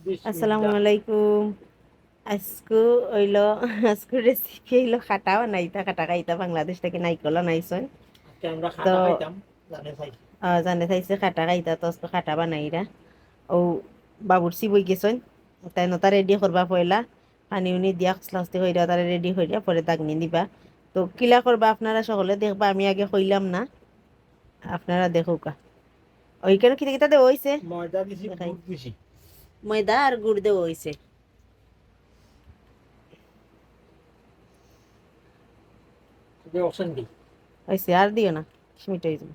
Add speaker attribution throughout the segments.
Speaker 1: আসসালামু আলাইকুম আজকু হইল আজকু রেসিপি হইল খাটা বানাইতা খাটা খাইতা বাংলাদেশ থেকে নাইকল আনাইছেন তো-
Speaker 2: জানে চাই
Speaker 1: আহ, জানে থাইছে খাটা খাইতা তো আজকে খাটা বানাইরা ও বাবুরসি বই গেছেন তাই নতা রেডি করবা পয়লা পানি উনি দিয়া খসলা খসলি হইরা তারা রেডি হইরা পরে দাগনি দিবা তো কিলা করবা আপনারা সকলে দেখবা আমি আগে কইলাম না আপনারা দেখুকা ওইখানে কিতা কিতা দেওয়া হইছে
Speaker 2: ময়দা দিছি
Speaker 1: ময়দা আর গুড় দেওয়া হইছে। আর দিও না মিট হয়ে যাবে।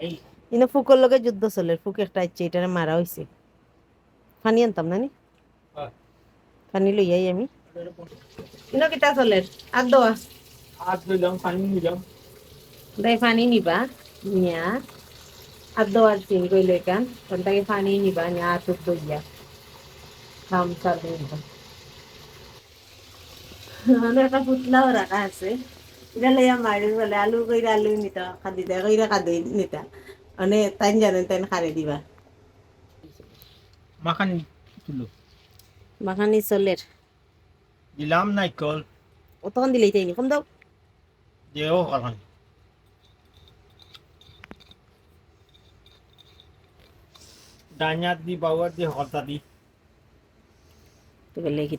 Speaker 2: এই।
Speaker 1: ইনো ফুকর লগে যুদ্ধ চলে ফুক একটা ইচ্ছে এটারে মারা হইছে। পানি আনতাম না নি
Speaker 2: হয়।
Speaker 1: পানি আই আমি। ইনো কিতা চলে? আর দোয়া।
Speaker 2: আর দিলাম পানি দিলাম
Speaker 1: দাই পানি নিবা নিয়া। আর দোয়ার চিন কইলে কান কোনটাকে পানি নিবা নিয়া আর টুক দইয়া খাম সার নিবা। একটা পুতলাও রাখা আছে। এটা লইয়া মারি বলে আলু কইরা আলু নিতা খাদিতা কইরা খাদি নিতা। মানে তাই জানেন তাই খারে দিবা।
Speaker 2: মাখানি তুলো।
Speaker 1: মাখানি চলের।
Speaker 2: দিলাম নাইকল।
Speaker 1: অতক্ষণ দিলেই তাই নি কম দাও।
Speaker 2: ডাইনাত দি বাউয়ার দি হলতা দি
Speaker 1: তো বলে কি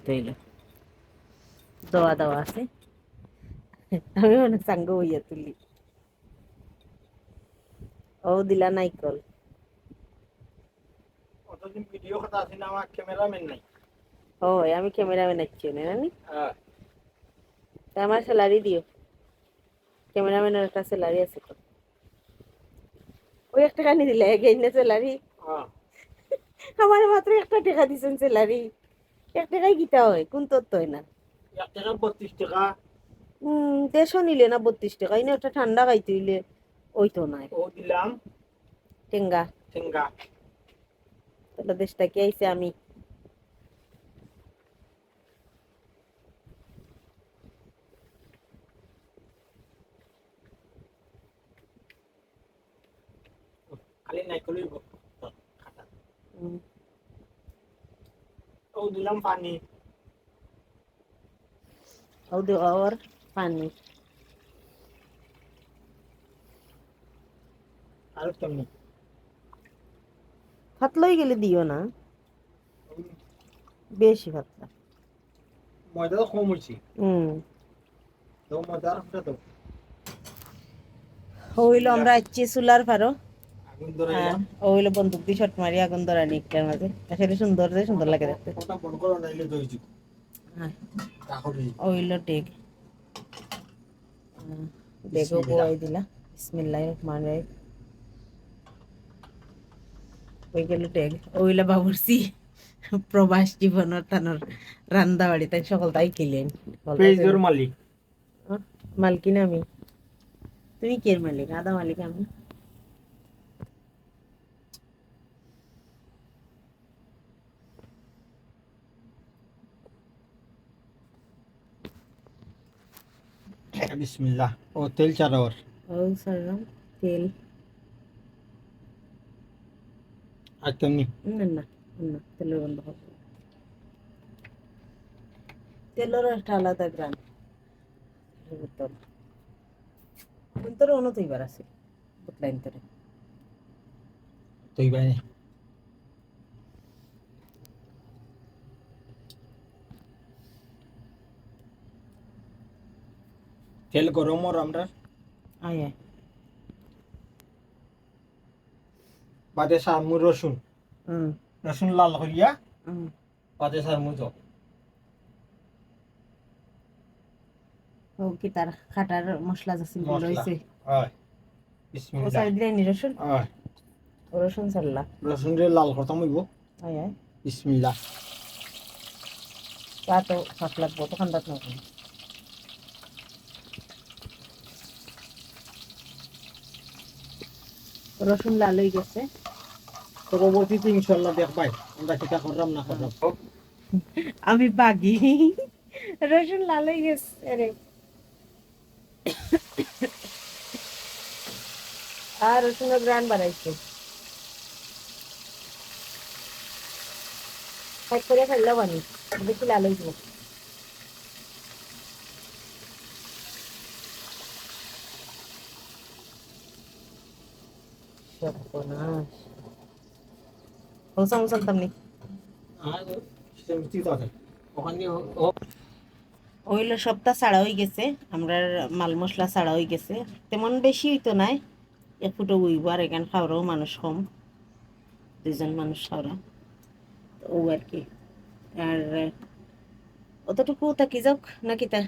Speaker 1: দোয়া দেওয়া আছে আমি সাঙ্গ হইয়া তুলি ও দিলা নাইকল
Speaker 2: অতদিন ভিডিও কথা আছে না আমার ক্যামেরাম্যান নাই
Speaker 1: ও আমি ক্যামেরাম্যান আছি না নানি
Speaker 2: হ্যাঁ
Speaker 1: আমার স্যালারি দিও ক্যামেরাম্যানের একটা স্যালারি আছে ওই একটা কানি দিলে গেই না স্যালারি।
Speaker 2: হ্যাঁ।
Speaker 1: আমার মাত্র একটা টাকা দিছেন স্যালারি। এক টাকায় গীতা হয় কোন তত্ত্ব হয় না।
Speaker 2: এক টাকা বত্রিশ টাকা।
Speaker 1: হম দেড়শো নিলে না বত্রিশ টাকা ইনে একটা ঠান্ডা খাইতে হইলে ওই তো নাই।
Speaker 2: ও দিলাম।
Speaker 1: টেঙ্গা
Speaker 2: ঠেঙ্গা।
Speaker 1: তাহলে দেশটা কি আইছে আমি?
Speaker 2: পানি আর তেমনি
Speaker 1: পাতলাই গেলে দিও না বেশি পাতলা
Speaker 2: ময়দা তো কম হয়েছে
Speaker 1: হুম
Speaker 2: তো ময়দা তো
Speaker 1: হইল আমরা চুলার পারো
Speaker 2: ধরে
Speaker 1: হ্যাঁ বন্দুক দিয়ে শট মারি আগুন ধরা নিকটার মাঝে। আসলে সুন্দর যে সুন্দর লাগে দেখতে। হ্যাঁ।
Speaker 2: তাহলে
Speaker 1: টেক। দেখো বই দিলা। বিসমিল্লাহ রহমান রহিম ওই গেল টেক। বাবুরসি প্রবাস জীবনের তানোর রান্দা বাড়ি তাই সকল তাই খেলেন।
Speaker 2: পেজের মালিক।
Speaker 1: মালকিন আমি। তুমি কে মালিক? আদা মালিক আমি।
Speaker 2: বিসমিল্লাহ ও তেল চারর
Speaker 1: ও সারলাম তেল
Speaker 2: আর তেমনি
Speaker 1: না না না তেলের বন্ধ হবে তেলের একটা আলাদা গ্রাম ভিতর ভিতরে অন্য তৈবার আছে বুতলাইন তোরে
Speaker 2: তুই তেল গরম আর আমরা।
Speaker 1: আয়
Speaker 2: বাদে সারমু রসুন।
Speaker 1: হুম
Speaker 2: রসুন লাল করিয়া
Speaker 1: হুম
Speaker 2: বাদে সারমু জল
Speaker 1: ও কি তার খাটার মশলা যাচ্ছে
Speaker 2: মশলা।
Speaker 1: হয়েছে
Speaker 2: হয়
Speaker 1: ও
Speaker 2: বিসমিল্লাহ
Speaker 1: সাইড দিয়ে নি রসুন?
Speaker 2: হয়
Speaker 1: ও রসুন সারলা
Speaker 2: রসুন রে লাল করতাম হইব।
Speaker 1: আয়
Speaker 2: বিসমিল্লাহ।
Speaker 1: তা তো না রসুন লাল হয়ে গেছে।
Speaker 2: পরবর্তীতে ইনশাল্লাহ দেখবাই। আমরা কিটা করলাম না করলাম।
Speaker 1: আমি বাগি। রসুন লাল হয়ে গেছে রে আর রসুনের গ্রান বাড়াইছে করে ফেললেও বানি বেশি লাল সর্বনাশ ওসাম ওসাম তামনি ওইলো সপ্তাহ ছাড়া হয়ে গেছে আমরা মাল মশলা ছাড়া হয়ে গেছে তেমন বেশি হইতো নাই এক ফুটো উইব আর এখান খাওয়ারও মানুষ কম দুইজন মানুষ খাওয়া ও আর কি আর অতটুকু থাকি যাওক নাকি তা